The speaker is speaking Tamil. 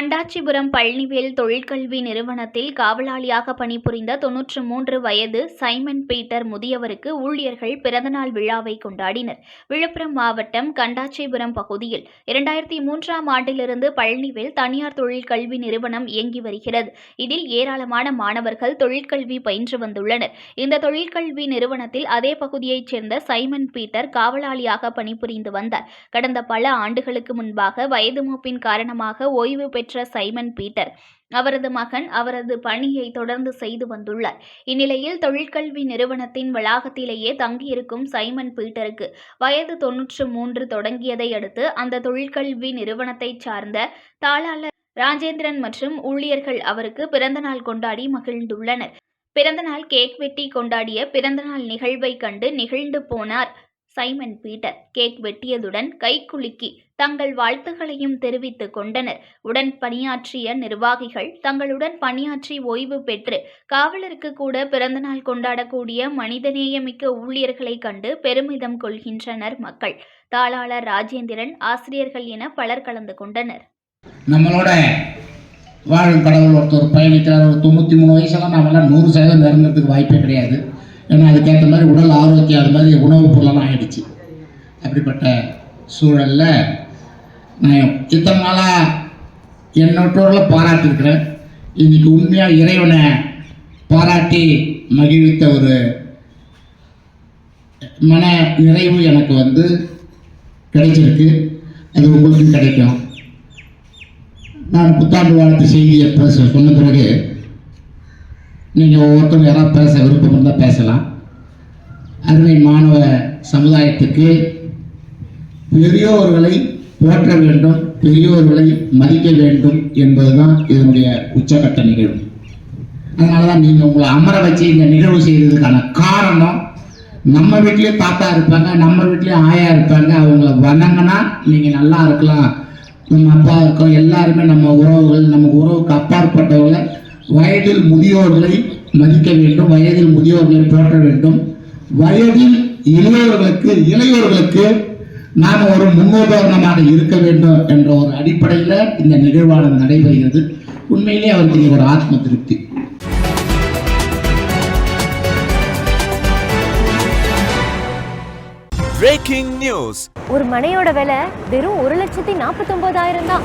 Kandachipuram Palanivel தொழிற்கல்வி நிறுவனத்தில் காவலாளியாக பணிபுரிந்த தொன்னூற்று மூன்று வயது சைமன் பீட்டர் முதியவருக்கு ஊழியர்கள் பிறந்தநாள் விழாவை கொண்டாடினர். விழுப்புரம் மாவட்டம் கண்டாச்சிபுரம் பகுதியில் இரண்டாயிரத்தி மூன்றாம் ஆண்டிலிருந்து பழனிவேல் தனியார் தொழிற்கல்வி நிறுவனம் இயங்கி வருகிறது. இதில் ஏராளமான மாணவர்கள் தொழிற்கல்வி பயின்று வந்துள்ளனர். இந்த தொழிற்கல்வி நிறுவனத்தில் அதே பகுதியைச் சேர்ந்த சைமன் பீட்டர் காவலாளியாக பணிபுரிந்து வந்தார். கடந்த பல ஆண்டுகளுக்கு முன்பாக வயது மூப்பின் காரணமாக ஓய்வு பெற்ற பெற்ற சைமன் பீட்டர். அவரது மகன் அவரது பணியை தொடர்ந்து செய்து வந்துள்ளார். இந்நிலையில் தொழிற்கல்வி நிறுவனத்தின் வளாகத்திலேயே தங்கியிருக்கும் சைமன் பீட்டருக்கு வயது தொன்னூற்று மூன்று தொடங்கியதை அடுத்து அந்த தொழிற்கல்வி நிறுவனத்தைச் சார்ந்த தாளாளர் ராஜேந்திரன் மற்றும் ஊழியர்கள் அவருக்கு பிறந்தநாள் கொண்டாடி மகிழ்ந்துள்ளனர். பிறந்தநாள் கேக் வெட்டி கொண்டாடிய பிறந்தநாள் நிகழ்வை கண்டு நிகழ்ந்து போனார். சைமன் பீட்டர் கேக் வெட்டியதுடன் கைக்குலுக்கி தங்கள் வாழ்த்துகளையும் தெரிவித்துக் கொண்டனர். உடன் பணியாற்றிய நிர்வாகிகள் தங்களுடன் பணியாற்றி ஓய்வு பெற்று காவலருக்கு கூட பிறந்தநாள் கொண்டாடக்கூடிய மனிதநேயமிக்க ஊழியர்களை கண்டு பெருமிதம் கொள்கின்றனர் மக்கள். தாளாளர் ராஜேந்திரன் ஆசிரியர்கள் என பலர் கலந்து கொண்டனர். நம்மளோட வாழும் கடவுள் ஒருத்தர் பயணிக்கிறார். ஒரு தொண்ணூற்றி மூணு வயசுலாம் நாமெல்லாம் நூறு சதவீதம் நெருங்கிறதுக்கு வாய்ப்பே கிடையாது. ஏன்னா அதுக்கேற்ற மாதிரி உடல் ஆரோக்கியம் அது மாதிரி உணவுப் பொருளெல்லாம் ஆகிடுச்சு அப்படிப்பட்ட சூழலில் நான் இத்தனை நாளாக என்னோட்டோரில் பாராட்டிருக்கிறேன் இன்றைக்கி உண்மையாக இறைவனை பாராட்டி மகிழ்வித்த ஒரு மன நிறைவு எனக்கு வந்து கிடைச்சிருக்கு. அது உங்களுக்கும் கிடைக்கும். நான் புத்தாண்டு வாழ்த்து செய்தியை சொன்ன பிறகு நீங்கள் ஒவ்வொருத்தரும் யாராவது பேச விருப்பம் இருந்தால் பேசலாம். அருமை மாணவ சமுதாயத்துக்கு பெரியோர்களை போற்ற வேண்டும் பெரியோர்களை மதிக்க வேண்டும் என்பதுதான் இதனுடைய உச்சகட்ட நிகழ்வு. அதனால தான் நீங்கள் உங்களை அமர வச்சு இந்த நிகழ்வு செய்ததுக்கான காரணம் நம்ம வீட்லேயே தாத்தா இருப்பாங்க நம்ம வீட்லேயே ஆயா இருப்பாங்க அவங்கள வணங்கினா நீங்கள் நல்லா இருக்கலாம். நம்ம அப்பா இருக்கோம் எல்லாருமே நம்ம உறவுகள் நம்ம உறவுக்கு அப்பாற்பட்டவங்களை வயதில் முதியோர்களை மதிக்க வேண்டும் வயதில் முதியோர்களை போற்ற வேண்டும். வயதில் இளையோர்களுக்கு இளையோர்களுக்கு நாம் ஒரு முன்னுதாரணமாக இருக்க வேண்டும் என்ற ஒரு அடிப்படையில் இந்த நிகழ்வானது நடைபெறுகிறது. உண்மையிலே அவருக்கு ஒரு ஆத்ம திருப்தி. பிரேக்கிங் நியூஸ் ஒரு மனையோட விலை வெறும் ஒரு லட்சத்தி நாற்பத்தொன்பதாயிரம் தான்.